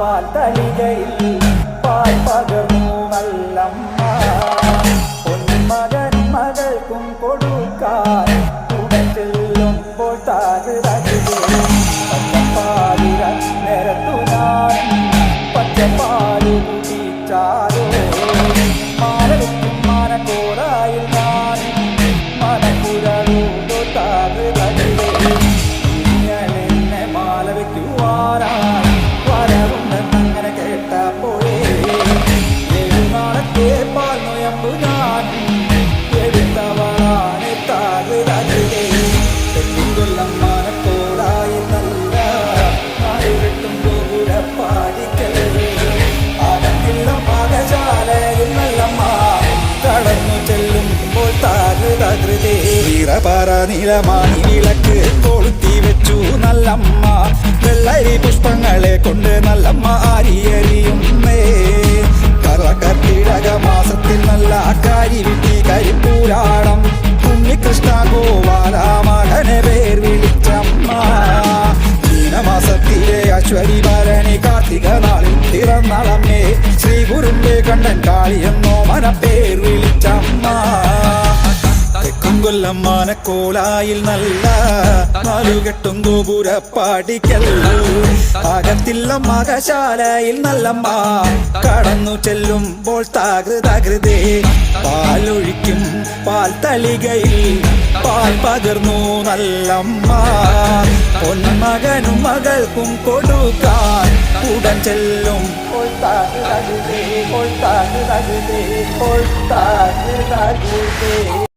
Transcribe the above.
പാൽ തളികയിൽ പാൽ പകർന്നു നല്ലമ്മ. പൊന്മകൻ മകൾക്കും കൊടുക്കാൻ ഉടൻ ചെല്ലുമ്പോൾ താഴ് പച്ചപ്പാലിര നിരത്തു ഞാൻ പച്ചപ്പാൽ കുടിച്ചാലോ നീലമാണി വിളക്ക് കൊളുത്തി വെച്ചു നല്ലമ്മ. വെള്ളരി പുഷ്പങ്ങളെ മാസത്തിൽ നല്ല കാരി വിട്ടി കരിപ്പൂരാടം ഉണ്ണികൃഷ്ണ ഗോപാല മകനെ പേർ വിളിച്ചമ്മ. മീനമാസത്തിലെ അശ്വരി ഭരണി കാർത്തിക നാളിൽ പിറന്നളമ്മേ. ശ്രീ ഗുരുന്റെ കണ്ണൻ കാളി കൊല്ലം മാനക്കോലായിൽ നല്ല നാലുകെട്ടും ഗോപുരപ്പാടിക്കല്ലു അകത്തില്ല മകശാലയിൽ നല്ലമ്മ കടന്നു ചെല്ലുമ്പോൾ താകൃതകൃതേ. പാലൊഴിക്കും പാൽ തളികയിൽ പാൽ പകർന്നു നല്ലമ്മ പൊന്മകനും മകൾക്കും കൊടുക്കാൻ ഉടൻ ചെല്ലും. താകൃതകൃതേ താകൃതകൃതേ താകൃതകൃതേ.